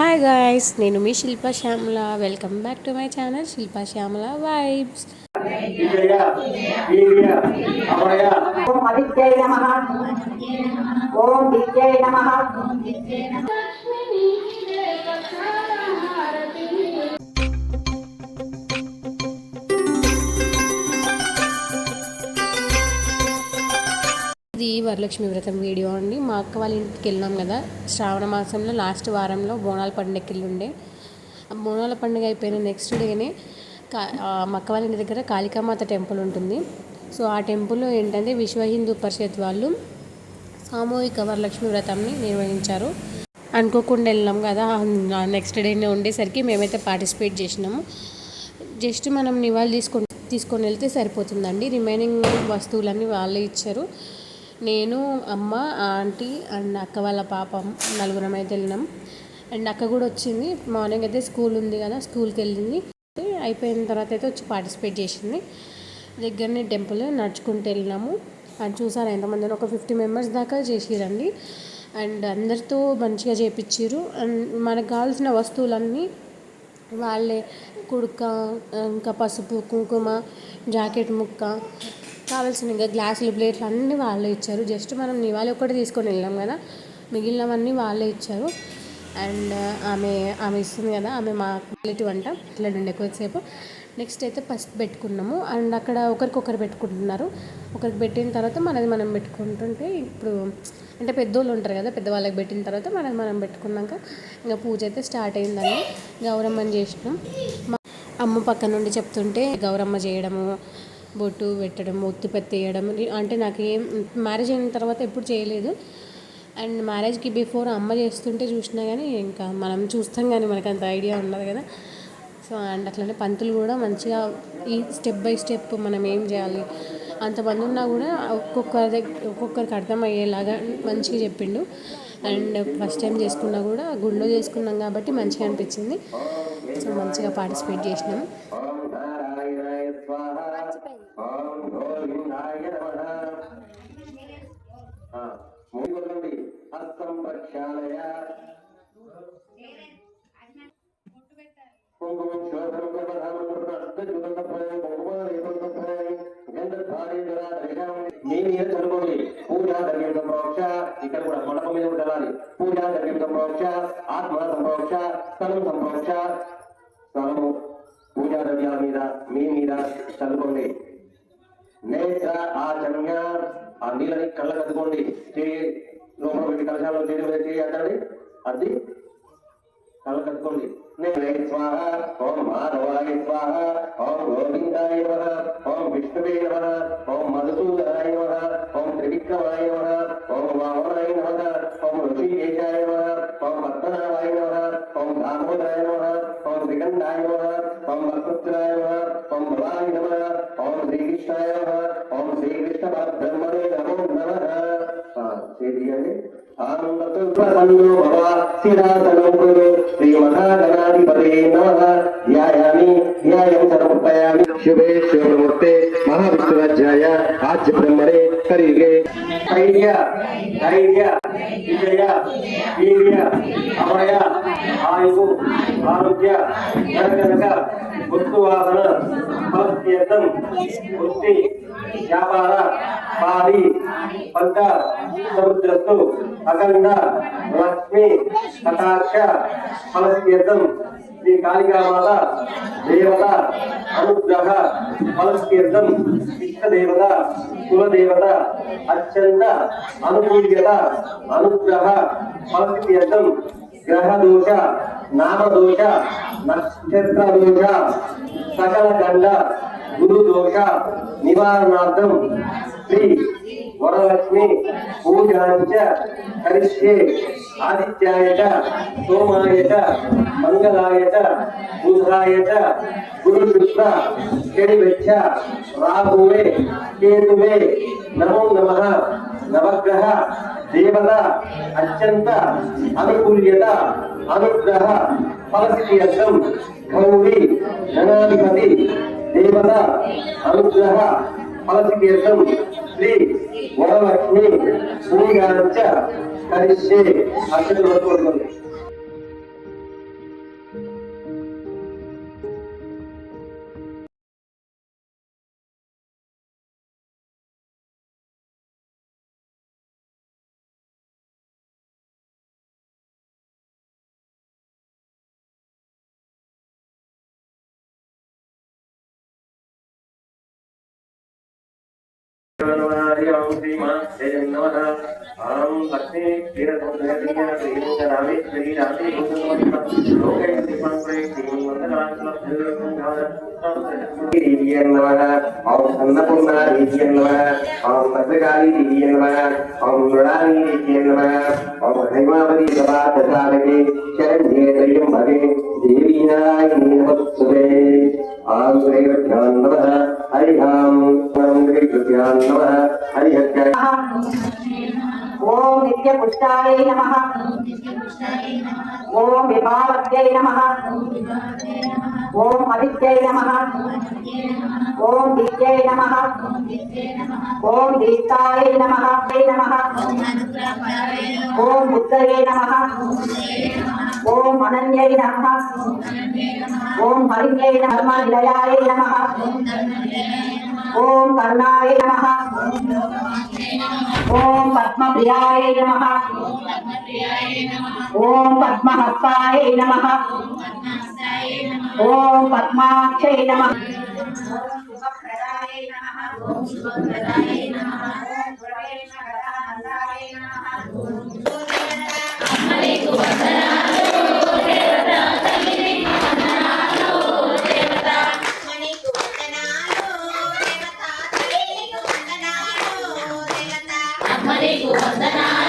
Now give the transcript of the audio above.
Hi guys నేను మీ Shilpa Shyamala. Welcome back to my channel Shilpa Shyamala vibes Om Varalakshmi Vratam video అండి. మా అక్క వాళ్ళ ఇంటికి వెళ్ళినాం కదా. శ్రావణ మాసంలో లాస్ట్ వారంలో బోనాల పండుగకి వెళ్ళి ఉండే బోనాల పండుగ అయిపోయిన నెక్స్ట్ డేనే కా మా అక్క వాళ్ళ ఇంటి దగ్గర కాళికామాత టెంపుల్ ఉంటుంది. సో ఆ టెంపుల్లో ఏంటంటే విశ్వ హిందూ పరిషత్ వాళ్ళు సామూహిక వరలక్ష్మి వ్రతంని నిర్వహించారు. అనుకోకుండా వెళ్ళినాం కదా. నెక్స్ట్ డేనే ఉండేసరికి మేమైతే పార్టిసిపేట్ చేసినాము. జస్ట్ మనం నివాళి తీసుకొని తీసుకొని వెళ్తే సరిపోతుందండి. రిమైనింగ్ వస్తువులన్నీ వాళ్ళే ఇచ్చారు. నేను అమ్మ ఆంటీ అండ్ అక్క వాళ్ళ పాప నలుగురం అయితే వెళ్ళినాం. అండ్ అక్క కూడా వచ్చింది. మార్నింగ్ అయితే స్కూల్ ఉంది కదా స్కూల్కి వెళ్ళింది. అయిపోయిన తర్వాత అయితే వచ్చి పార్టిసిపేట్ చేసింది. దగ్గరనే టెంపుల్ నడుచుకుంటూ వెళ్ళినాము. అండ్ చూసారు ఎంతమంది ఒక ఫిఫ్టీ మెంబర్స్ దాకా చేసిరండి. అండ్ అందరితో మంచిగా చేపించారు అండ్ మనకు కావాల్సిన వస్తువులన్నీ వాళ్ళే కుడుక ఇంకా పసుపు కుంకుమ జాకెట్ ముక్క కావాల్సిన ఇంకా గ్లాసులు ప్లేట్లు అన్నీ వాళ్ళే ఇచ్చారు. జస్ట్ మనం నివాళి ఒకటి తీసుకొని వెళ్ళాం కదా. మిగిలినవన్నీ వాళ్ళే ఇచ్చారు. అండ్ ఆమె ఆమె ఇస్తుంది కదా ఆమె మా రిలేటివ్ అంట ఇట్లా ఉండే కొద్దిసేపు నెక్స్ట్ అయితే పసుపు పెట్టుకున్నాము. అండ్ అక్కడ ఒకరికొకరు పెట్టుకుంటున్నారు. ఒకరికి పెట్టిన తర్వాత మనది మనం పెట్టుకుంటుంటే ఇప్పుడు అంటే పెద్దోళ్ళు ఉంటారు కదా పెద్దవాళ్ళకి పెట్టిన తర్వాత మనది మనం పెట్టుకున్నాక ఇంకా పూజ అయితే స్టార్ట్ అయిందని గౌరమ్మని చేసినాం. మా అమ్మ పక్క నుండి చెప్తుంటే గౌరమ్మ చేయడము బొట్టు పెట్టడం ఉత్తిపత్తి వేయడం అంటే నాకు ఏం మ్యారేజ్ అయిన తర్వాత ఎప్పుడు చేయలేదు. అండ్ మ్యారేజ్కి బిఫోర్ అమ్మ చేస్తుంటే చూసినా కానీ ఇంకా మనం చూస్తాం కానీ మనకు అంత ఐడియా ఉండదు కదా. సో అండ్ అట్లనే పంతులు కూడా మంచిగా ఈ స్టెప్ బై స్టెప్ మనం ఏం చేయాలి? అంతమంది ఉన్నా కూడా ఒక్కొక్కరి దగ్గర ఒక్కొక్కరికి అర్థమయ్యేలాగా మంచిగా చెప్పిండు. అండ్ ఫస్ట్ టైం చేసుకున్నా కూడా గుళ్ళో చేసుకున్నాం కాబట్టి మంచిగా అనిపించింది. సో మంచిగా పార్టిసిపేట్ చేసినాం ఓం నారాయణాయ స్వాహ ఓం గోవిందాయ నమః ఆ, ముందుకోండి హస్తం ప్రక్షాళయ మీ మీద చదువుకోండి ద్రవ్యం సంప్రోక్ష ఇక్కడ కూడా మండపం మీద కూడా చదవాలి ద్రవ్యం సంప్రోక్ష ఆత్మ సంప్రోక్ష స్థలం సంప్రోక్ష స్థలము పూజా ద్రవ్యాల మీద మీ మీద చదువుకోండి నేత్ర ఆచమ్య ఆ నీళ్ళని కళ్ళ కట్టుకోండి లోపల పెట్టి కలశాలలో చేతి వేసి అతడి అది కళ్ళ కట్టుకోండి స్వాహ ఓం మాధవాయ స్వాహ ఓం గోవిందాయ నమః ఓం విష్ణువే నమః ఓం మధుసూదనాయ నమః ఓం త్రివిక్రమాయ నమః ఓం వామనాయ నమః ఓం ఋషికేశాయ ఓం పద్మనాభాయ ఓం దామోదరాయ ఓం ఓం ఓం భవాయ ఓం శ్రీకృష్ణాయ ఓం శ్రీకృష్ణ పరబ్రహ్మణే నమో శుభే శుభమూర్తే మహావిష్ణురాజ్యాయ ఆద్య బ్రహ్మణే కలిగే ధైర్య ధైర్య విజయ వీర్య అభయ ఆయువు ఆరోగ్య జనకనక వస్తువాహన ఫలత్యర్థం వృత్తి వ్యాపార పాడి పంట సముద్రస్తు అఖండ లక్ష్మి కటాక్ష ఫలత్యర్థం శ్రీ కాళికామాత దేవత అనుగ్రహ ఫలత్యర్థం ఇష్టదేవత కులదేవత అత్యంత అనుకూల్యత అనుగ్రహ ఫలత్యర్థం గ్రహదోష నామదోష నక్షత్ర దోష సకల గండ గురు దోష నివారణార్థం శ్రీ వరలక్ష్మి పూజాంచ కరిష్యే ఆదిత్యాయట సోమాయట మంగళాయట బుధాయట మంగళాయ చ గురు శుక్ర శనివచ్చ రాహువే కేతువే నమో నమ నవగ్రహ దేవత అత్యంత అనుకూల్యత అనుగ్రహ ఫలసిద్ధ్యర్థం గౌరీ జనాధిపతి దేవత అనుగ్రహ ఫలసిద్ధ్యర్థం శ్రీ వరలక్ష్మి పూజాంచ కరిష్యే అక్షర హరిహాం నమ హరి ఓం నిత్య పుష్టాయ నమ. ఓం విభావత్యై నమ. ఓం ఆదిత్యై నమ. ఓం దిత్యై నమ. ఓం దీప్తాయ నమ. నమ ఓం బుద్ధయే నమ. ఓం అనన్యై నమ. ఓం హరిణ్యై నమ. నిలయాయ నమ. ఓం కరుణాయ నమ. ఓం పద్మప్రియాయ నమ. ఓం పద్మహస్తాయ నమ. ఓం పద్మాక్షయ నమ. ఓం శుభప్రదాయ నమ ఓం శుభప్రదాయ నమ నీకు వందనా